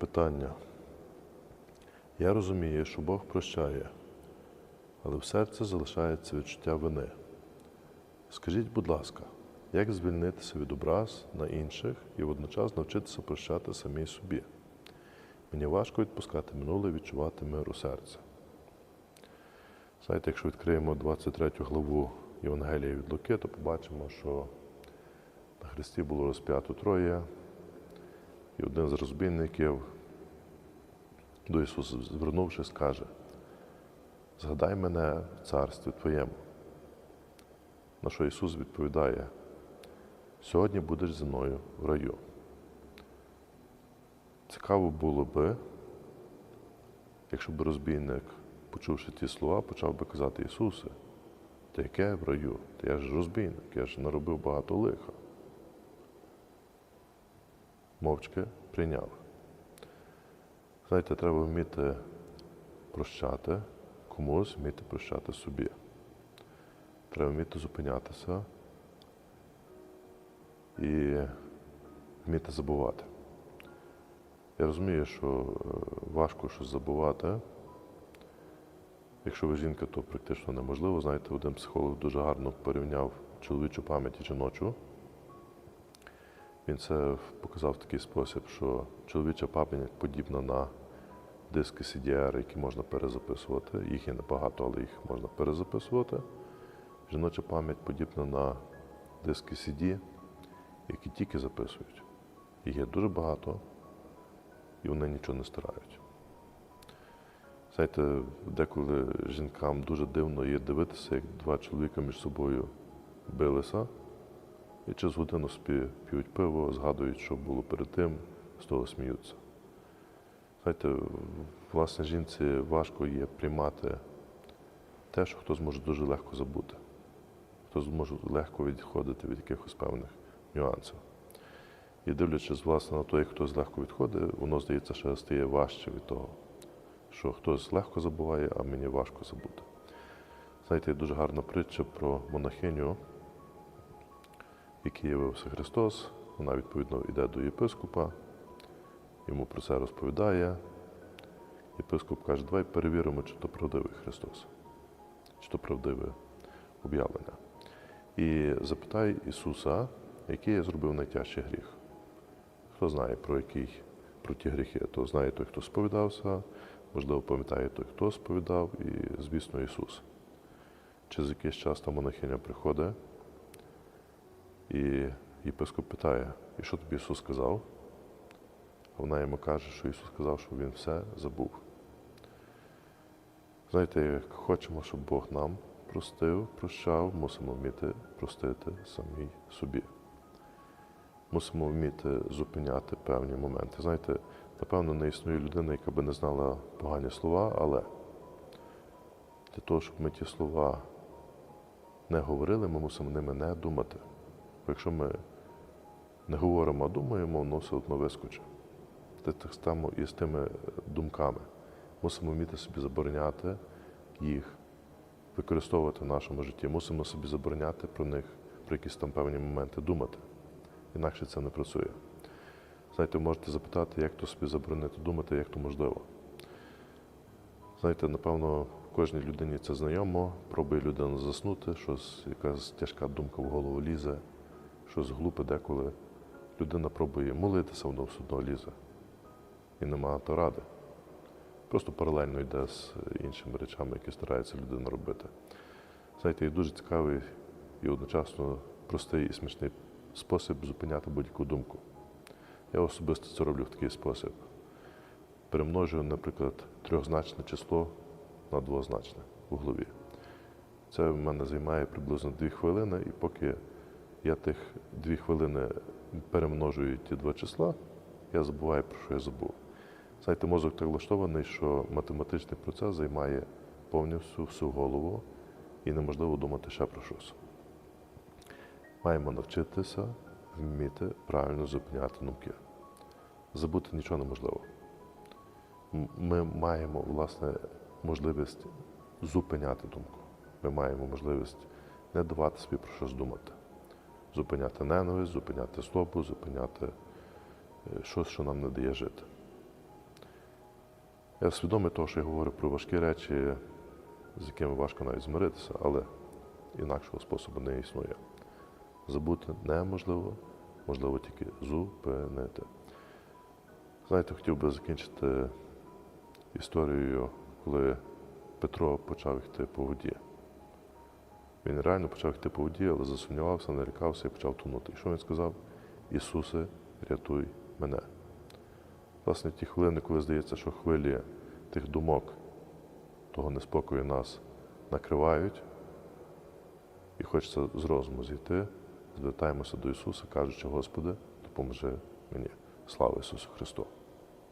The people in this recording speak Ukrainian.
питання. Я розумію, що Бог прощає, але в серці залишається відчуття вини. Скажіть, будь ласка, як звільнитися від образ на інших і водночас навчитися прощати самій собі? Мені важко відпускати минуле і відчувати мир у серці. Знаєте, якщо відкриємо 23 главу Євангелія від Луки, то побачимо, що на Христі було розп'ято троє, і один з розбійників до Ісуса, звернувшись, каже: Згадай мене в царстві Твоєму. На що Ісус відповідає: Сьогодні будеш зі мною в раю. Цікаво було би, якщо б розбійник, почувши ті слова, почав би казати Ісусе, та яке в раю? Та я ж розбійник, я ж наробив багато лиха. Мовчки прийняв. Знаєте, треба вміти прощати комусь, вміти прощати собі. Треба вміти зупинятися і вміти забувати. Я розумію, що е, важко щось забувати. Якщо ви жінка, то практично неможливо. Знаєте, один психолог дуже гарно порівняв чоловічу пам'ять і жіночу. Він це показав в такий спосіб, що чоловіча пам'ять подібна на диски CDR, які можна перезаписувати. Їх є небагато, але їх можна перезаписувати. Жіноча пам'ять подібна на диски CD, які тільки записують. Їх є дуже багато, і вони нічого не стирають. Знаєте, деколи жінкам дуже дивно є дивитися, як два чоловіка між собою билися, і через годину собі п'ють пиво, згадують, що було перед тим, з того сміються. Знаєте, власне, жінці важко є приймати те, що хтось може дуже легко забути. Хтось може легко відходити від якихось певних нюансів. І дивлячись, власне, на те, як хтось легко відходить, воно, здається, ще стає важче від того, що хтось легко забуває, а мені важко забути. Знаєте, дуже гарна притча про монахиню, якій явився Христос. Вона, відповідно, йде до єпископа, йому про це розповідає. Єпископ каже, давай перевіримо, чи то правдивий Христос, чи то правдиве об'явлення. І запитай Ісуса, який я зробив найтяжчий гріх. Хто знає, про який, про ті гріхи, то знає той, хто сповідався, можливо, пам'ятає той, хто сповідав, і, звісно, Ісус. Через якийсь час та монахиня приходить, і єпископ питає, і що тобі Ісус сказав? А вона йому каже, що Ісус сказав, що Він все забув. Знаєте, як хочемо, щоб Бог нам простив, прощав, мусимо вміти простити самій собі. Мусимо вміти зупиняти певні моменти. Знаєте, напевно, не існує людина, яка би не знала погані слова, але для того, щоб ми ті слова не говорили, ми мусимо ними не думати. Якщо ми не говоримо, а думаємо, воно все одно вискочить. Це так само і з тими думками. Мусимо вміти собі забороняти їх, використовувати в нашому житті. Мусимо собі забороняти про них, про якісь там певні моменти думати. Інакше це не працює. Знаєте, ви можете запитати, як то собі заборонити думати, як то можливо. Знаєте, напевно, кожній людині це знайомо, пробує людина заснути, щось, якась тяжка думка в голову лізе, щось глупе деколи. Людина пробує молитися, воно все одно лізе. І нема то ради. Просто паралельно йде з іншими речами, які старається людина робити. Знаєте, є дуже цікавий і одночасно простий і смішний спосіб зупиняти будь-яку думку. Я особисто це роблю в такий спосіб. Перемножую, наприклад, трьохзначне число на двозначне в голові. Це в мене займає приблизно дві хвилини, і поки я тих дві хвилини перемножую ті два числа, я забуваю, про що я забув. Знаєте, мозок так влаштований, що математичний процес займає повністю всю голову і неможливо думати ще про щось. Маємо навчитися вміти правильно зупиняти думки. Забути нічого неможливо. Ми маємо, власне, можливість зупиняти думку. Ми маємо можливість не давати собі про щось думати. Зупиняти ненависть, зупиняти злобу, зупиняти е, щось, що нам не дає жити. Я свідомий того, що я говорю про важкі речі, з якими важко навіть змиритися, але інакшого способу не існує. Забути неможливо, можливо тільки зупинити. Знаєте, хотів би закінчити історією, коли Петро почав йти по воді. Він реально почав йти по воді, але засумнівався, нарікався і почав тонути. І що він сказав? Ісусе, рятуй мене. Власне, в ті хвилини, коли здається, що хвилі тих думок, того неспокою нас накривають, і хочеться з розуму зійти, звертаємося до Ісуса, кажучи, Господи, допоможи мені. Слава Ісусу Христу!